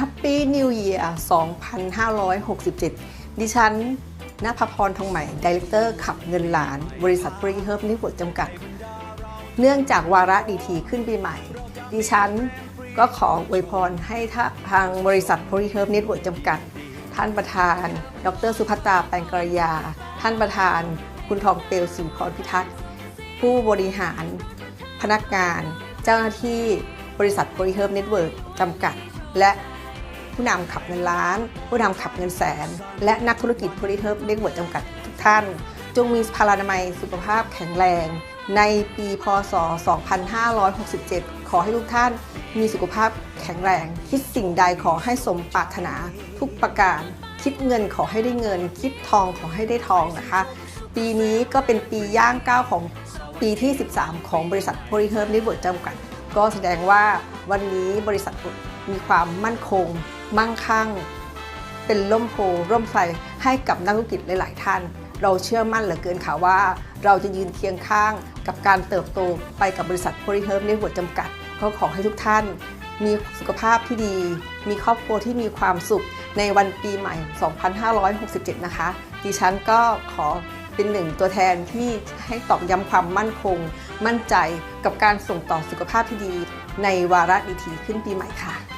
Happy New Year 2567 ดิฉันณภพรทองใหม่ดีเลกเตอร์ขับเงินล้าน บริษัทบริเฮิร์บนิวจำกัด เนื่องจากวาระดีทีขึ้นปีใหม่ ดิฉันก็ขออวยพรให้ทางบริษัทบริเฮิร์บนิวจำกัด ท่านประธาน ดร สุภัตตาแปลงกรยา ท่านประธาน คุณทองเปลวสิวพรพิทักษ์ ผู้บริหาร พนักงาน เจ้าหน้าที่บริษัทบริเฮิร์บเน็ตเวิร์กจำกัด และ ผู้นำขับเงินล้าน ผู้นำขับเงินแสน และนักธุรกิจบริเฮิร์บเน็ตเวิร์กจำกัดทุกท่าน จงมีพลานามัยสุขภาพแข็งแรง ในปีพศ 2567 ขอให้ทุกท่านมีสุขภาพแข็งแรง คิดสิ่งใดขอให้สมปรารถนาทุกประการ คิดเงินขอให้ได้เงิน คิดทองขอให้ได้ทองนะคะ ปีนี้ก็เป็นปีย่างก้าวของปีที่ 13 ของบริษัทบริเฮิร์บนิเวิร์จำกัด ก็แสดงว่าวันนี้บริษัทมีความมั่นคง มั่งคั่ง เป็นร่มโพร่มไทรให้กับนักธุรกิจหลาย ๆ ท่าน เราเชื่อมั่นเหลือเกินค่ะว่า เราจะยืนเคียงข้างกับการเติบโตไปกับบริษัทบริเฮิร์บนิเวิร์จำกัดก็ขอให้ทุกท่าน มีสุขภาพที่ดี มีครอบครัวที่มีความสุขในวันปีใหม่ 2567 นะคะ ดิฉันก็ขอเป็นหนึ่งตัวแทนที่ให้ตอกย้ำความมั่นคง มั่นใจกับการส่งต่อสุขภาพที่ดี ในวาระดีทีขึ้นปีใหม่ค่ะ